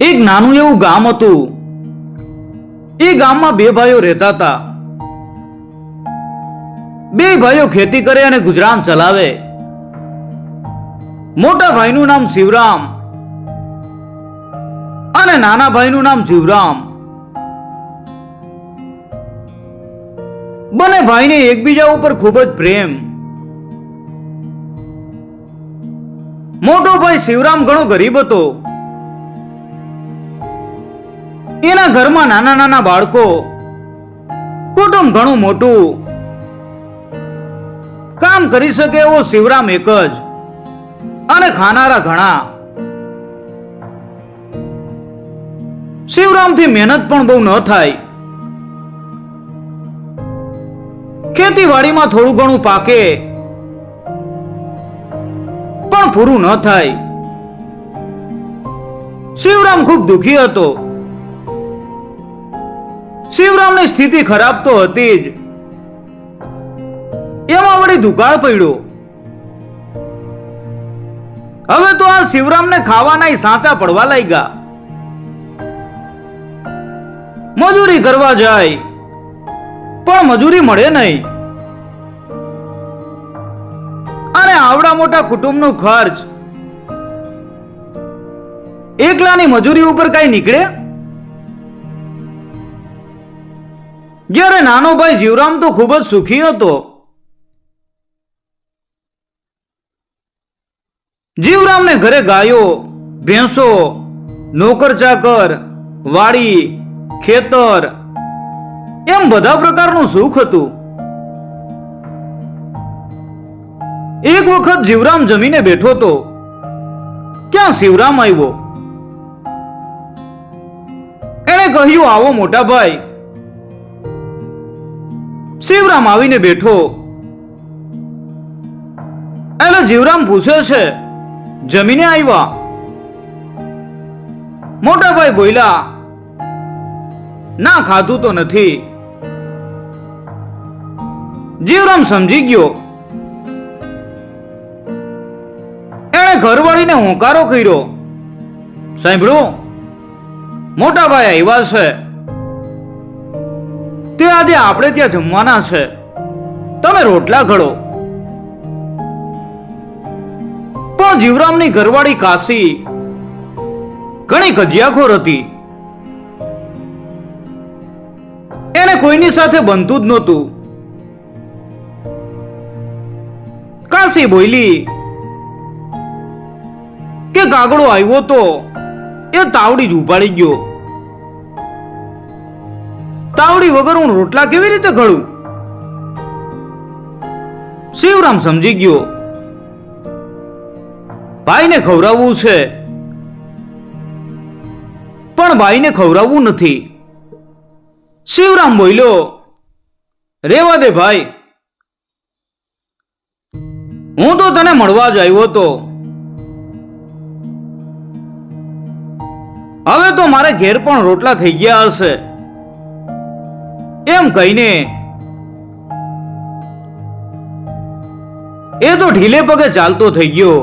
એક નાનું એવું ગામ હતું. એ ગામમાં બે ભાઈઓ રહેતા હતા. બે ભાઈઓ ખેતી કરે અને ગુજરાન ચલાવે. મોટા ભાઈનું નામ શિવરામ અને નાના ભાઈનું નામ જીવરામ. બંને ભાઈને એકબીજા ઉપર ખૂબ જ પ્રેમ. મોટો ભાઈ શિવરામ ઘણો ગરીબ હતો. એના ઘરમાં નાના નાના બાળકો, કુટુંબ ઘણું મોટું. કામ કરી શકે એવો શિવરામ એક જ અને ખાનારા ઘણા. શિવરામથી મહેનત પણ બહુ ન થાય. ખેતીવાડીમાં થોડું ઘણું પાકે, પણ પૂરું ન થાય. શિવરામ ખૂબ દુઃખી હતો. શિવરામની સ્થિતિ ખરાબ તો હતી જ. એમાં વળી દુકાળ પડ્યો. હવે તો આ શિવરામને ખાવાના સાચા પડવા લાગ્યા. મજૂરી કરવા જાય, પણ મજૂરી મળે નહીં. અને આવડા મોટા કુટુંબનો ખર્ચ. એકલાની મજૂરી ઉપર કઈ નીકળે? જ્યારે નાનો ભાઈ જીવરામ તો ખૂબ જ સુખી હતો. જીવરામને ઘરે ગાયો, ભેંસો, નોકર ચાકર, વાડી, ખેતર એમ બધા પ્રકારનું સુખ હતું. એક વખત જીવરામ જમીને બેઠો તો ક્યાં શિવરામ આવ્યો. એણે કહ્યું, આવો મોટા ભાઈ શિવરામ આવીને બેઠો. એટલે જીવરામ પૂછે છે, જમીને આવ્યા મોટા ભાઈ બોલ્યા, ના, ખાધું તો નથી. જીવરામ સમજી ગયો. એણે ઘરવાળીને હોંકારો કર્યો. સાંભળ્યું મોટા ભાઈ આવ્યા છે. તે આજે આપણે ત્યાં જમવાના છે. તમે રોટલા ઘડો. પણ જીવરામની ઘરવાળી કાશી ઘણી કજિયાખોર હતી. એને કોઈની સાથે બનતું જ નહોતું. કાશી બોલી કે કાગડો આવ્યો તો એ તાવડી જ ઉપાડી ગયો. તાવડી વગર હું રોટલા કેવી રીતે ઘડું? શિવરામ સમજી ગયો. ભાઈને ખવડાવવું છે. પણ ભાઈને ખવડાવવું નથી. શિવરામ બોલ્યો, રેવા દે ભાઈ. હું તો તને મળવા જ આવ્યો હતો. હવે તો મારે ઘેર પણ રોટલા થઈ ગયા હશે. એમ કહીને એ તો ઢીલે પગે ચાલતો થઈ ગયો.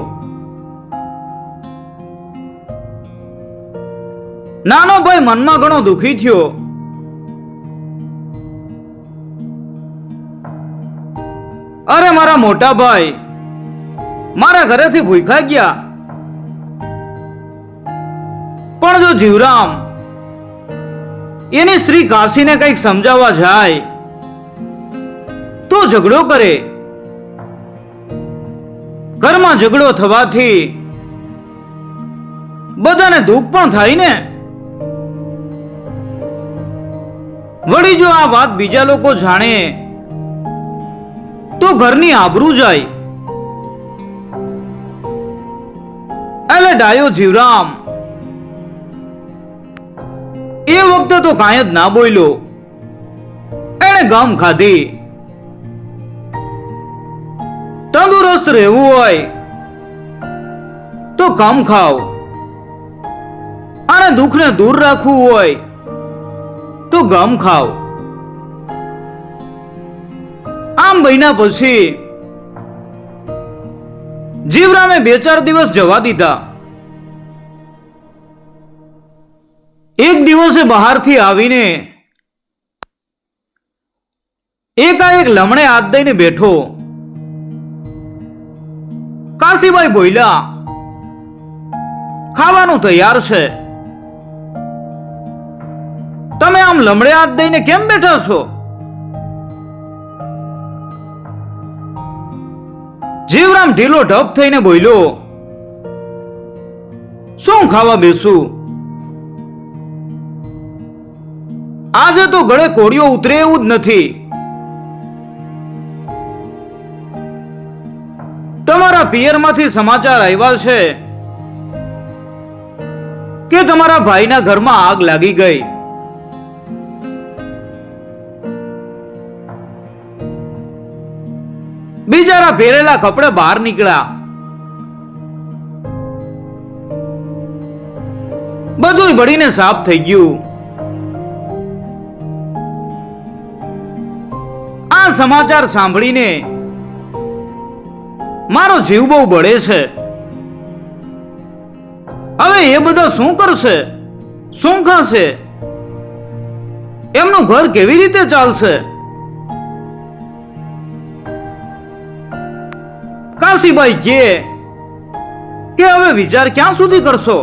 નાનો ભાઈ મનમાં ઘણો દુખી થયો. અરે મારા મોટા ભાઈ, મારા ઘરેથી ભૂખા ગયા. પણ જો જીવરામ એની સ્ત્રી કાશીને કંઈક સમજાવવા જાય, તો ઝઘડો કરે. ઘરમાં ઝઘડો થવાથી બધાને દુઃખ પણ થાય ને. વળી જો આ વાત બીજા લોકો જાણે, તો ઘરની આબરૂ જાય. એટલે ડાયો જીવરામ. એ વખતે તો કાંઈ જ ના બોલ્યો. એણે ગમ ખાધી. તંદુરસ્ત રહેવું હોય તો કમ ખાવ. અને દુઃખને દૂર રાખવું હોય તો ગમ ખાવ. આમ બન્યા પછી જીવરામે બે ચાર દિવસ જવા દીધા. એક દિવસે બહારથી આવીને એકાએક લમણે હાથ દઈને બેઠો. કાશીભાઈ બોલ્યા, ખાવાનું તૈયાર છે. તમે આમ લમડે હાથ દઈને કેમ બેઠા છો? જીવરામ ઢીલો ઢપ થઈને બોલ્યો, શું ખાવા બેસું? આજે તો ગળે કોળિયો ઉતરે એવું જ નથી. તમારા પિયરમાંથી સમાચાર આવ્યા છે કે તમારા ભાઈના ઘરમાં આગ લાગી ગઈ. બિચારા પહેરેલા કપડે બહાર નીકળ્યા. બધું ભળીને સાફ થઈ ગયું. સમાચાર સાંભળીને મારો જીવ બહુ બળે છે. હવે એ બધા શું કરશે? શું ખાશે? એમનું ઘર કેવી રીતે ચાલશે? કાશીભાઈ કે કે હવે વિચાર ક્યાં સુધી કરશો?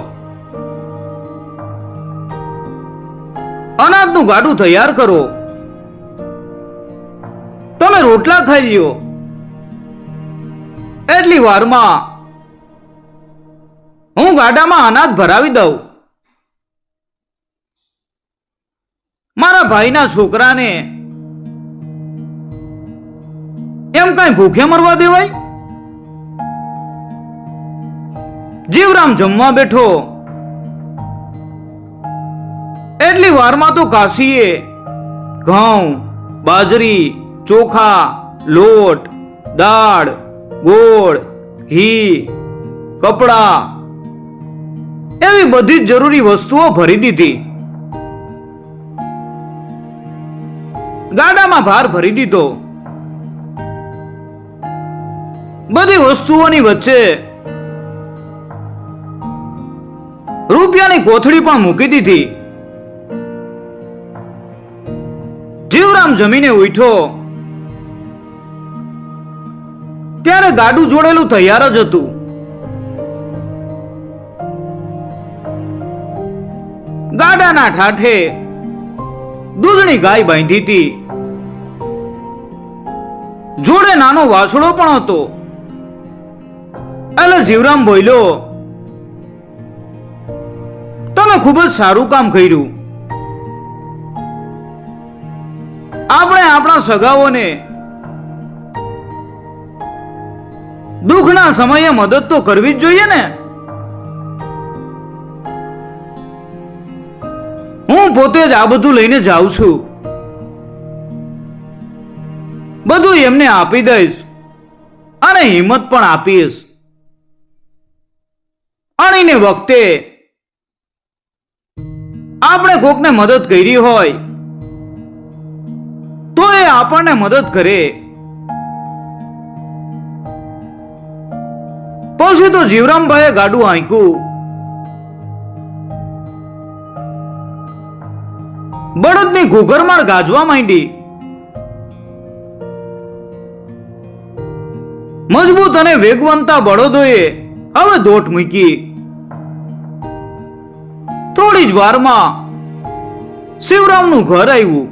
અનાજનું ગાડું તૈયાર કરો. તમે રોટલા ખાઈ લ્યો એટલી વારમાં હું ગાડામાં અનાજ ભરાવી દઉં. મારા ભાઈના છોકરાને એમ કઈ ભૂખે મરવા દેવાય? જીવરામ જમવા બેઠો. એટલી વારમાં તો કાશીએ ઘઉં, બાજરી ચોખા, લોટ, દાળ, ગોળ, ઘી, કપડા એવી બધી જ જરૂરી વસ્તુઓ ભરી દીધી. ગાડામાં ભાર ભરી દીધો. બધી વસ્તુઓની વચ્ચે રૂપિયાની કોથળી પણ મૂકી દીધી. જીવરામ જમીને ઉઠ્યો. ત્યારે ગાડું જોડેલું તૈયાર જ હતું. ગાડાના ઠાઠે દૂધની ગાય બાંધી હતી. જોડે નાનો વાસડો પણ હતો. એટલે જીવરામ બોલ્યો, તમે ખૂબ જ સારું કામ કર્યું. આપણે આપણા સગાઓને દુઃખના સમયે મદદ તો કરવી જ જોઈએ ને. હું પોતે જ આ બધું લઈને જાઉં છું. બધું એમને આપી દઈશ અને હિંમત પણ આપીશ. અણીને વખતે આપણે કોકને મદદ કરી હોય, તો એ આપણને મદદ કરે. પછી તો જીવરામભાઈએ ગાડું આંક્યું બળદની ઘૂઘરમાળ ગાજવા માંડી. મજબૂત અને વેગવંતા બળદોએ હવે દોટ મૂકી. થોડી જ વારમાં શિવરામનું ઘર આવ્યું.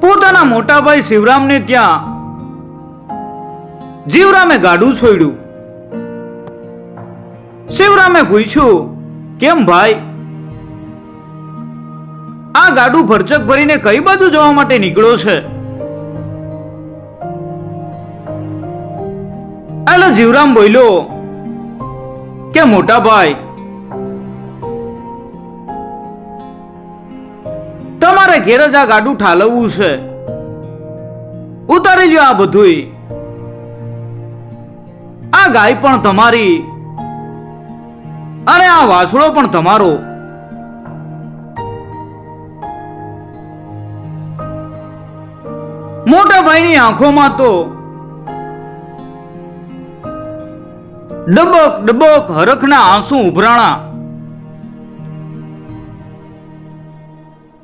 પોતાના મોટાભાઈ શિવરામને ત્યાં જીવરામે ગાડું છોડ્યું. શિવરામે પૂછ્યું, કેમ ભાઈ? આ ગાડું ભરચક ભરીને કઈ બાજુ જવા માટે નીકળ્યો છે? એટલે જીવરામ બોલ્યો, કે મોટા ભાઈ, તમારે ઘેર જ આ ગાડું ઠાલવવું છે. ઉતારી લ્યો આ બધુંય. આ ગાય પણ તમારી અને આ વાસળો પણ તમારો. મોટા ભાઈની આંખોમાં તો ડબક ડબક હરખના આંસુ ઉભરાણા.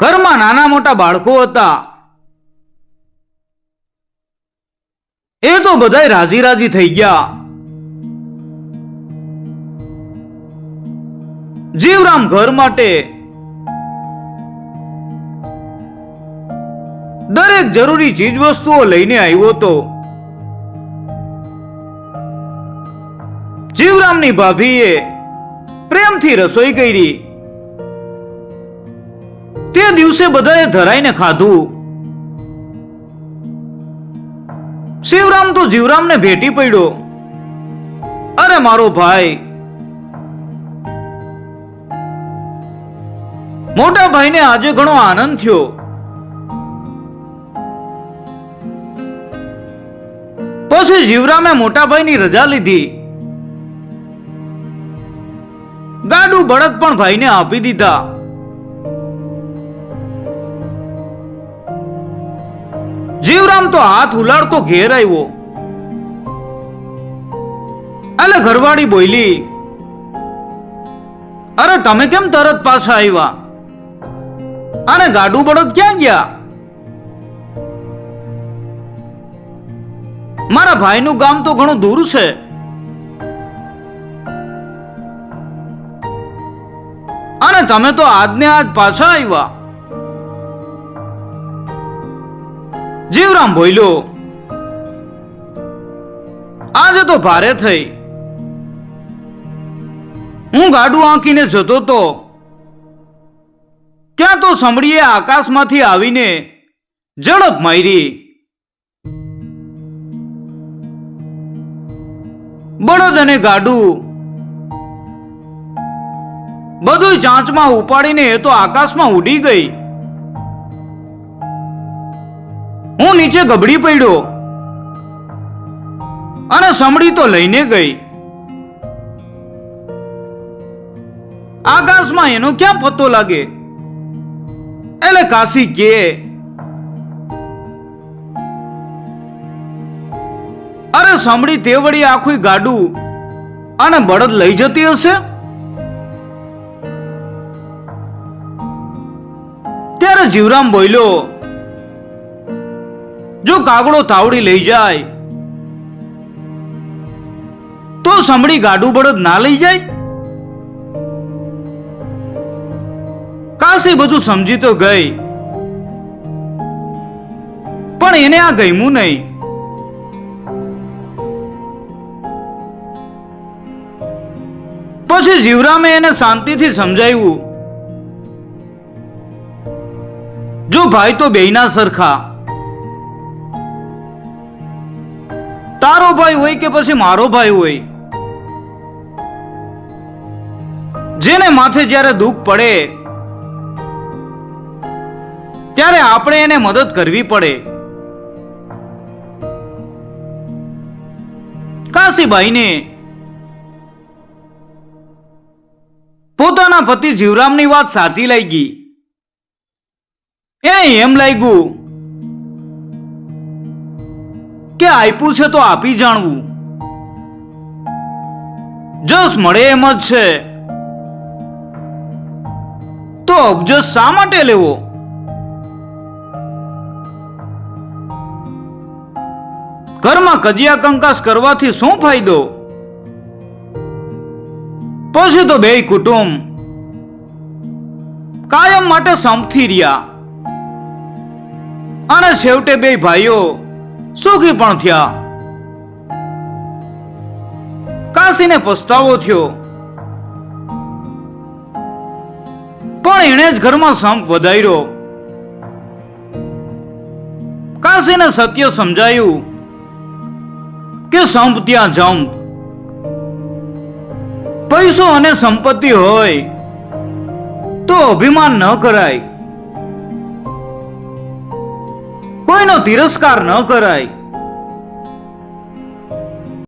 ઘરમાં નાના મોટા બાળકો હતા. એ તો બધાય રાજી રાજી થઈ ગયા. જીવરામ ઘર માટે દરેક જરૂરી ચીજ વસ્તુઓ લઈને આવ્યો તો જીવરામની ભાભીએ પ્રેમથી રસોઈ કરી. તે દિવસે બધાએ ધરાઈને ખાધું. શિવરામ તો જીવરામને ભેટી પડ્યો. અરે મારો ભાઈ મોટા ભાઈને આજે ઘણો આનંદ થયો. પછી જીવરામે મોટા ભાઈની રજા લીધી. ગાડું બળદ પણ ભાઈને આપી દીધા. જીવરામ તો હાથ ઉલાડતો ઘેર આવ્યો. એટલે ઘરવાળી બોલી, અરે, તમે કેમ તરત પાછા આવ્યા? અને ગાડું બળદ ક્યાં ગયા? મારા ભાઈનું ગામ તો ઘણું દૂર છે. અને તમે તો આજને આજ પાછા આવ્યા. જીવરામ ભોઈલો આજે તો ભારે થઈ. હું ગાડું આંકીને જતો તો ત્યાં તો સંભળીએ આકાશમાંથી આવીને ઝડપ મારી. બળદ અને ગાડું. બધું ચાંચમાં ઉપાડીને એ તો આકાશમાં ઉડી ગઈ. હું નીચે ગબડી પડ્યો. અને સમડી તો લઈને ગઈ. આકાશમાં એનો ક્યાં પત્તો લાગે? એટલે કાશી કે? અરે સાંભળી તે વળી આખું ગાડું અને બળદ લઈ જતી હશે? ત્યારે જીવરામ બોલ્યો, જો કાગડો તાવડી લઈ જાય, તો સાંભળી ગાડું બળદ ના લઈ જાય? કાશી બધું સમજી તો ગઈ. પણ એને આ ગમ્યું નહીં. પછી જીવરામે એને શાંતિથી સમજાવ્યું. જો ભાઈ તો બેયના સરખા. તારો ભાઈ હોય કે પછી મારો ભાઈ હોય? જેને માથે જ્યારે દુઃખ પડે ત્યારે આપણે એને મદદ કરવી પડે. કાશીબાઈને પોતાના પતિ જીવરામની વાત સાચી લાગી. એને એમ લાગ્યું કે આપ્યું છે તો આપી જાણવું. જસ મળે એમ જ છે. તો અબજસ શા માટે લેવો? ઘરમાં કજિયા કંકાસ કરવાથી શું ફાયદો? પછી તો બે કુટુંબ કાયમ માટે સંપથી રહ્યા. અને છેવટે બે ભાઈઓ સુખી પણ થયા. કાશીને પસ્તાવો થયો. પણ એણે જ ઘરમાં સંપ વધાર્યો. કાશીને સત્ય સમજાયું. કે સંપ ત્યાં જંપ પૈસો અને સંપત્તિ હોય તો અભિમાન ન કરાય. કોઈનો તિરસ્કાર ન કરાય.